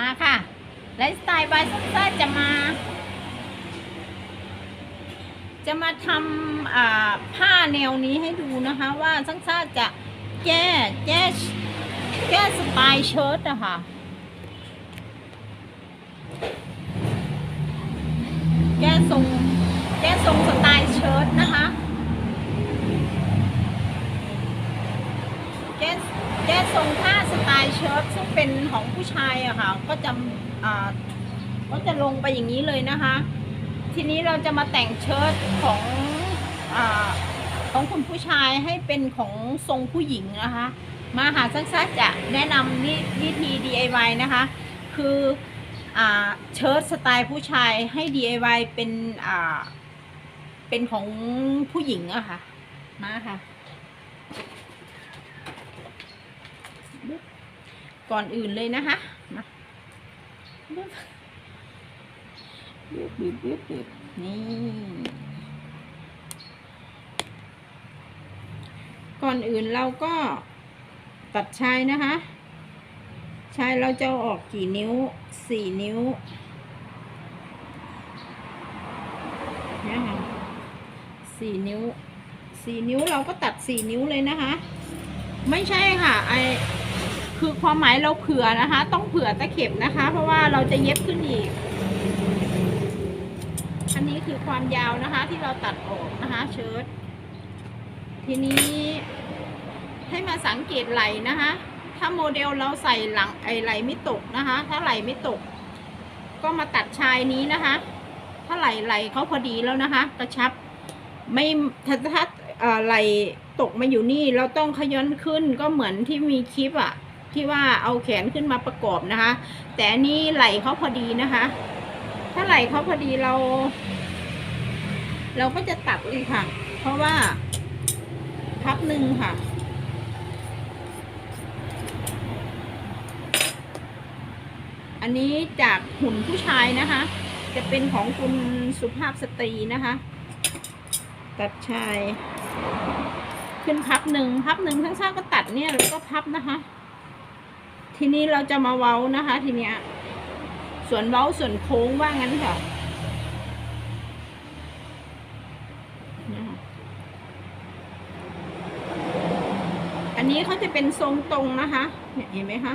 มาค่ะไลฟ์สไตล์บายซันซ่าจะมา จะมาทำผ้าแนวนี้ให้ดูนะคะ ว่าซันซ่าจะแก้แก้แก้สไตล์เชิ้ตอะค่ะแก้ทรงแก้ทรงสไตล์เชิ้ตนะคะ แก้แก้ทรงผ้าสไตล์เชิ้ตซึ่ง เป็นของผู้ชายอะค่ะ ก็จะก็จะลงไปอย่างนี้เลยนะคะ ทีนี้เราจะมาแต่งเชิ้ตของอของคุณผู้ชายให้เป็นของทรงผู้หญิงนะคะ มาหาซักๆจะแนะนำวิธี DIY นะคะ คืออเชิ้ตสไตล์ผู้ชายให้ DIY เป็นเป็นของผู้หญิงอะค่ะมาค่ะ ก่อนอื่นเลยนะคะมาบึ๊บบึ๊บบึ๊บบึ๊บบึ๊บนี่ ก่อนอื่นเราก็ตัดชายนะคะ ชายเราจะอออกกี่นิ้วสี่นิ้วเนี่ยค่ะสี่นิ้วสี่นิ้วเราก็ตัดสี่นิ้วเลยนะคะ ไม่ใช่ค่ะไอ คือความหมายเราเผื่อนะคะ ต้องเผื่อตะเข็บนะคะ เพราะว่าเราจะเย็บขึ้นอีก อันนี้คือความยาวนะคะ ที่เราตัดออกนะคะเชิ้ตทีนี้ให้มาสังเกตไหลนะคะ ถ้าโมเดลเราใส่หลังไอไหลไม่ตกนะคะ ถ้าไหลไม่ตก ก็มาตัดชายนี้นะคะ ถ้าไหลไหลเขาพอดีแล้วนะคะ กระชับไม่ถ้าถ้าไหลตกมาอยู่นี่เราต้องขย้อนขึ้นก็เหมือนที่มีคลิปอะ ที่ว่าเอาแขนขึ้นมาประกอบนะคะ แต่อันนี้ไหลเขาพอดีนะคะ ถ้าไหลเขาพอดีเรา เราก็จะตัดเลยค่ะ เพราะว่าพับหนึ่งค่ะอันนี้จากหุ่นผู้ชายนะคะ จะเป็นของคุณสุภาพสตรีนะคะ ตัดชาย ขึ้นพับหนึ่งพับหนึ่งทั้งซ่าก็ตัดเนี่ยแล้วก็พับนะคะ ทีนี้เราจะมาเว้านะคะ ทีเนี้ย ส่วนเว้าส่วนโค้งว่างั้นค่ะอันนี้เขาจะเป็นทรงตรงนะคะเนี่ยเห็นไหมคะ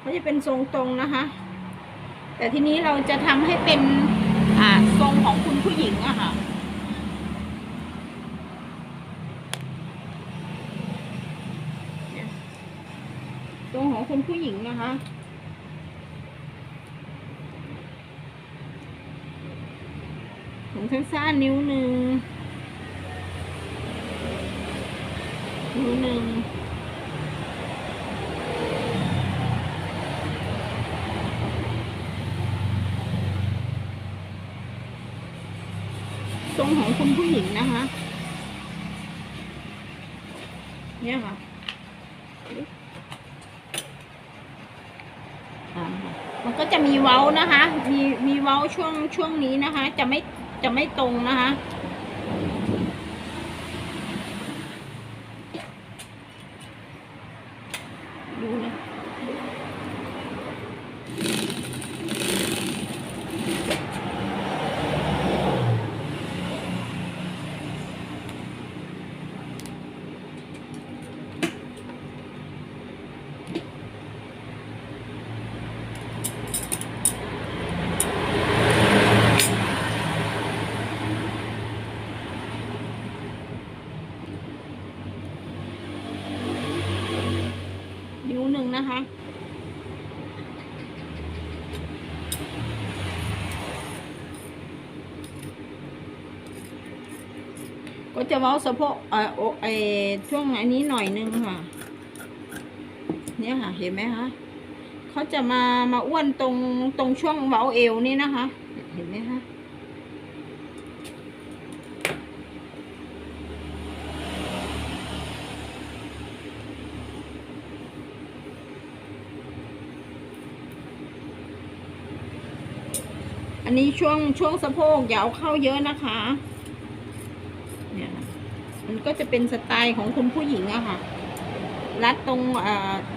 เขาจะเป็นทรงตรงนะคะ แต่ทีนี้เราจะทำให้เป็นทรงของคุณผู้หญิงอะค่ะ เนี่ยทรงของ คุณผู้หญิงนะคะถุงสั้นๆนิ้วหนึ่งนิ้วหนึ่งทรงของคุณผู้หญิงนะคะ เนี่ยค่ะอ่ามันก็ จะมีเว้านะคะ มีมีเว้าช่วงช่วงนี้นะคะ จะไม่จะไม่ตรงนะคะ ดูนะนิ้ว หนึ่งนะคะ ก็จะเว้าสะโพกเอ่ออกไอช่วงอันนี้หน่อยนึงค่ะ เนี่ยค่ะ เห็นไหมคะเขาจะมามาอ้วนตรงตรงช่วงเว้าเอวนี่นะคะ เห็นไหมคะ นนี้ช่วงช่วงสะโพกอย่าเอาเข้าเยอะนะคะ เนี่ย มันก็จะเป็นสไตล์ของคุณผู้หญิงอะค่ะ รัดตรง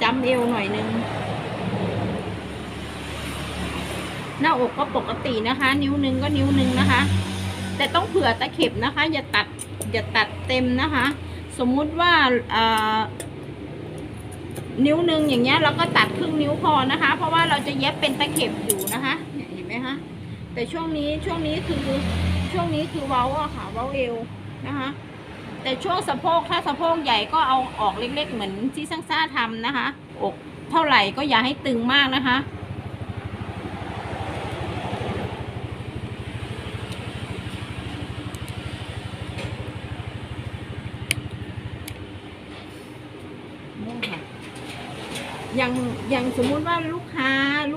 จำเอวหน่อยนึง หน้าอกก็ปกตินะคะ นิ้วหนึ่งก็นิ้วหนึ่งนะคะ แต่ต้องเผื่อตะเข็บนะคะ อย่าตัดอย่าตัดเต็มนะคะ สมมุติว่านิ้วหนึ่งอย่างเงี้ยเราก็ตัดครึ่งนิ้วพอนะคะ เพราะว่าเราจะเย็บเป็นตะเข็บอยู่นะคะเห็นไหมคะ แต่ช่วงนี้ช่วงนี้คือช่วงนี้คือเว้าอะค่ะ เว้าเอวนะคะ แต่ช่วงสะโพกถ้าสะโพกใหญ่ก็เอาออกเล็ก ๆ เหมือนที่ซังซ่าทำนะคะ อกเท่าไหร่ก็อย่าให้ตึงมากนะคะอย่างอย่างสมมุติว่าลูกค้าลูก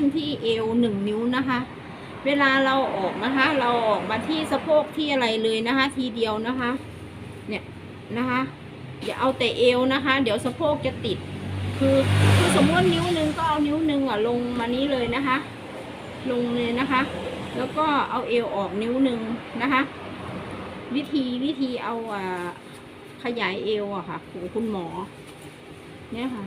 น่นที่เอวหนึ่งนิ้วนะคะ เวลาเราออกนะคะ เราออกมาที่สะโพกที่อะไรเลยนะคะ ทีเดียวนะคะ เนี่ยนะคะอย่าเอาแต่เอวนะคะ เดี๋ยวสะโพกจะติด คือคือสมมตินิ้วหนึงก็เอานิ้วหนึงอะลงมานี้เลยนะคะ ลงเลยนะคะ แล้วก็เอาเอวออกนิ้วหนึ่งนะคะ วิธีวิธีเอาอ่าขยายเอวอะค่ะของคุณหมอ เนี่ยค่ะ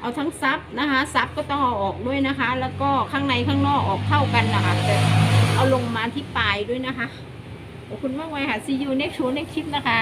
เอาทั้งซับนะคะซับก็ต้องเอาออกด้วยนะคะ แล้วก็ข้างในข้างนอกออกเท่ากันนะคะแต่เอาลงมาที่ปลายด้วยนะคะขอบคุณมากเลยค่ะ see you next show next clip นะคะ